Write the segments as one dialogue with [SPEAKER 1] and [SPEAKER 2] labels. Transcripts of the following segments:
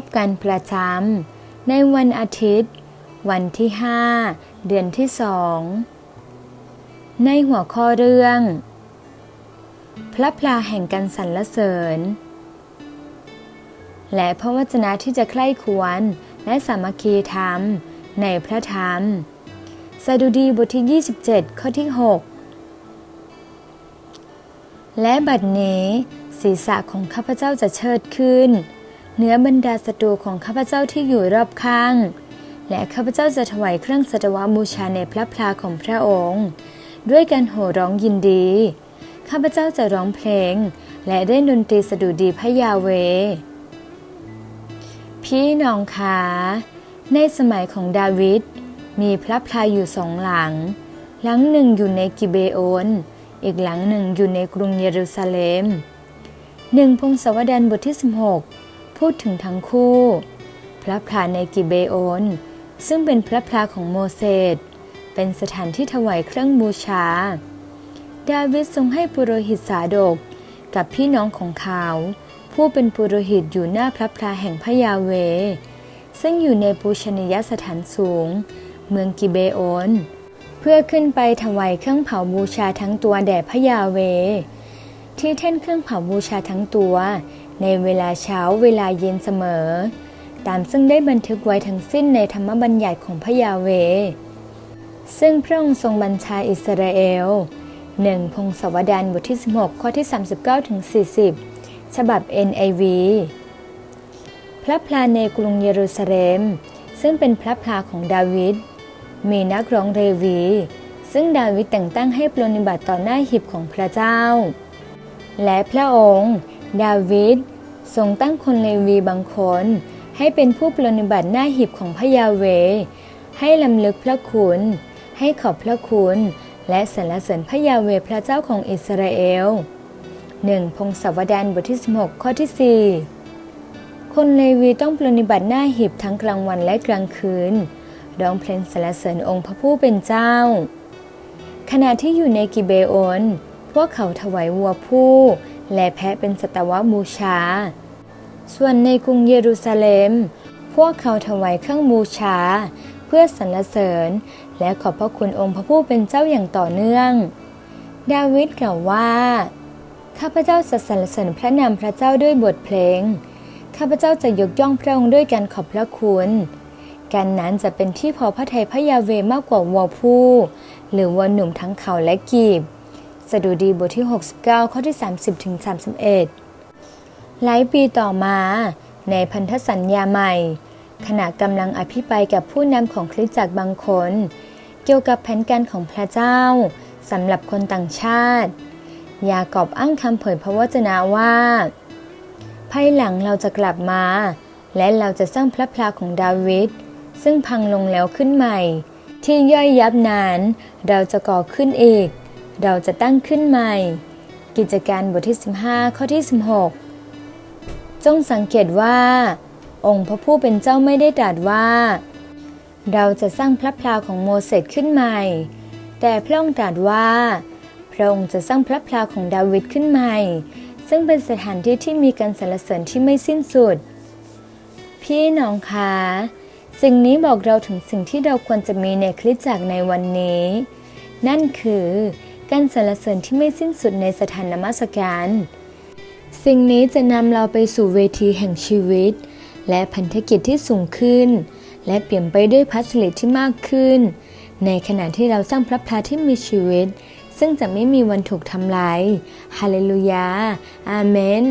[SPEAKER 1] บกันประจำในวันอาทิตย์ วันที่ 5 เดือนที่สองในหัวข้อเรื่อง พระพลาแห่งการสรรเสริญ และพระวจนะที่จะใคร่ควรและสามัคคีธรรมในพระธรรม สดุดีบทที่ 27 ข้อที่ 6 และบัดนี้ศีรษะของข้าพเจ้าจะเชิดขึ้น เหนือบรรดาศัตรูของข้าพเจ้าที่อยู่รอบข้าง และข้าพเจ้าจะถวายเครื่องสัตวบูชาในพระพลาของพระองค์ ด้วยการโห่ร้องยินดี ข้าพเจ้าจะร้องเพลง และได้ดนตรีสดุดีพระยาเว พี่น้องคะในสมัยของดาวิดมีพระพลาอยู่สองหลัง หลังหนึ่งอยู่ในกิเบโอน อีกหลังหนึ่งอยู่ในกรุงเยรูซาเล็มหนึ่งพงศาวดารบทที่ 16 พูดถึงทั้งคู่ พระพลาในกิเบโอน ซึ่งเป็นพระพลาของโมเสสเป็นสถานที่ถวายเครื่องบูชา ดาวิดทรงให้ปุโรหิตสาดกกับพี่น้องของเขา ผู้เป็นปุโรหิตอยู่หน้าพระพลาแห่งพระยาเว ซึ่งอยู่ในปูชนียสถานสูง เมืองกิเบโอน เพื่อขึ้นไปถวายเครื่องเผาบูชาทั้งตัวแด่พระยาเว ที่แท่นเครื่องเผาบูชาทั้งตัว ในเวลาเช้าเวลาเย็นเสมอ ตามซึ่งได้บันทึกไว้ทั้งสิ้นในธรรมบัญญัติของพระยาเว ซึ่งพระองค์ทรงบัญชาอิสราเอลหนึ่งพงศวดารบทที่ 16 ข้อที่ 39ถึง40 ฉบับ NIV พระพลาในกรุงเยรูซาเล็ม ซึ่งเป็นพระพลาของดาวิดมีนักร้องเรวี ซึ่งดาวิดแต่งตั้งให้ปรนนิบัติต่อหน้าหิบของพระเจ้า และพระองค์ ดาวิด ทรงตั้งคนเลวีบางคน ให้เป็นผู้ปรนิบัติหน้าหิบของพระยาเว ให้ลำลึกพระคุณ ให้ขอบพระคุณ และสรรเสริญพระยาเวพระเจ้าของอิสราเอลหนึ่งพงศาวดารบทที่ 16 ข้อที่ 4 คนเลวีต้องปรนิบัติหน้าหิบทั้งกลางวันและกลางคืนร้องเพลงสรรเสริญองค์พระผู้เป็นเจ้า ขณะที่อยู่ในกิเบโอน พวกเขาถวายวัวผู้ และแพะเป็นสตวบูชา ส่วนในกรุงเยรูซาเล็ม พวกเขาถวายเครื่องบูชา เพื่อสรรเสริญ และขอบพระคุณองค์พระผู้เป็นเจ้าอย่างต่อเนื่อง ดาวิดกล่าวว่า ข้าพเจ้าจะสรรเสริญพระนามพระเจ้าด้วยบทเพลง ข้าพเจ้าจะยกย่องพระองค์ด้วยการขอบพระคุณการนั้นจะเป็นที่พอพระทัยพระยาเวมากกว่าวัวผู้ หรือวัวหนุ่มทั้งเขาและกีบ สดุดีบทที่ 69 ข้อที่ 30ถึง31 หลายปีต่อมา ในพันธสัญญาใหม่ ขณะกำลังอภิปรายกับผู้นำของคริสตจักรบางคน เกี่ยวกับแผนการของพระเจ้าสำหรับคนต่างชาติ ยากอบอ้างคำเผยพระวจนะว่า ภายหลังเราจะกลับมา และเราจะสร้างพระพลาของดาวิดซึ่งพังลงแล้วขึ้นใหม่ ที่ย่อยยับนานเราจะก่อขึ้นอีก เราจะตั้งขึ้นใหม่ กิจการบทที่ 15 ข้อที่ 16 จงสังเกตว่า องค์พระผู้เป็นเจ้าไม่ได้ตรัสว่า เราจะสร้างพระพลาของโมเสสขึ้นใหม่ แต่พระองค์ตรัสว่า พระองค์จะสร้างพระพลาของดาวิดขึ้นใหม่ ซึ่งเป็นสถานที่ที่มีการสรรเสริญที่ไม่สิ้นสุด พี่น้องคะสิ่งนี้บอกเราถึงสิ่งที่เราควรจะมีในคริสตจักรในวันนี้ นั่นคือ การสรรเสริญที่ไม่สิ้นสุดในสถานนมัสการ สิ่งนี้จะนำเราไปสู่เวทีแห่งชีวิต และพันธกิจที่สูงขึ้น และเปลี่ยนไปด้วยพัสลิที่มากขึ้น ในขณะที่เราสร้างพระพลาที่มีชีวิต ซึ่งจะไม่มีวันถูกทำลายฮาเลลูยา อาเมน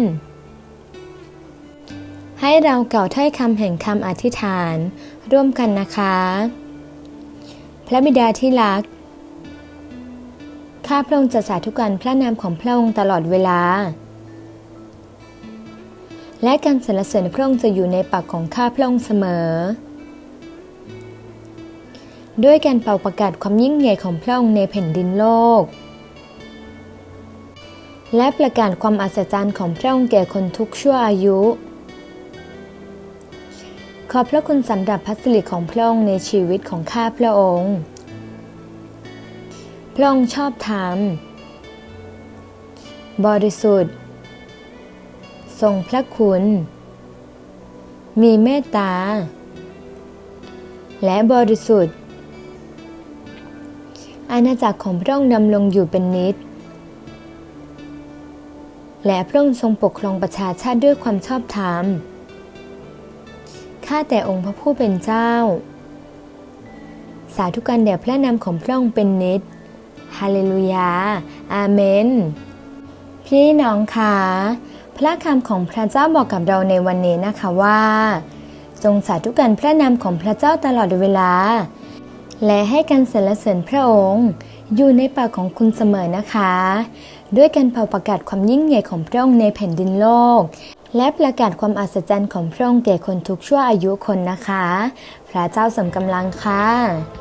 [SPEAKER 1] ให้เราเก่าถ้อยคำแห่งคำอธิษฐาน ร่วมกันนะคะ พระบิดาที่รัก ข้าพระองค์จะสาธุการพระนามของพระองค์ตลอดเวลา และการสรรเสริญพระองค์จะอยู่ในปากของข้าพระองค์เสมอ ด้วยการเป่าประกาศความยิ่งใหญ่ของพระองค์ในแผ่นดินโลก และประกาศความอัศจรรย์ของพระองค์แก่คนทุกชั่วอายุ ขอบพระคุณสำหรับพระสิริของพระองค์ในชีวิตของข้าพระองค์ พระองค์ชอบธรรม บริสุทธิ์ ทรงพระคุณ มีเมตตา และบริสุทธิ์ อาณาจักรของพระองค์ดำรงอยู่เป็นนิจและพระองค์ทรงปกครองประชาชาติด้วยความชอบธรรม ข้าแต่องค์พระผู้เป็นเจ้า สาธุการแด่พระนามของพระองค์เป็นนิจ ฮาเลลูยา อาเมน พี่น้องคะพระคำของพระเจ้าบอกกับเราในวันนี้นะคะว่า จงสาธุการพระนามของพระเจ้าตลอดเวลา และให้การสรรเสริญพระองค์ อยู่ในปากของคุณเสมอนะคะ ด้วยการเป่าประกาศความยิ่งใหญ่ของพระองค์ในแผ่นดินโลก และประกาศความอัศจรรย์ของพระองค์แก่คนทุกชั่วอายุคนนะคะ พระเจ้าสมกำลังค่ะ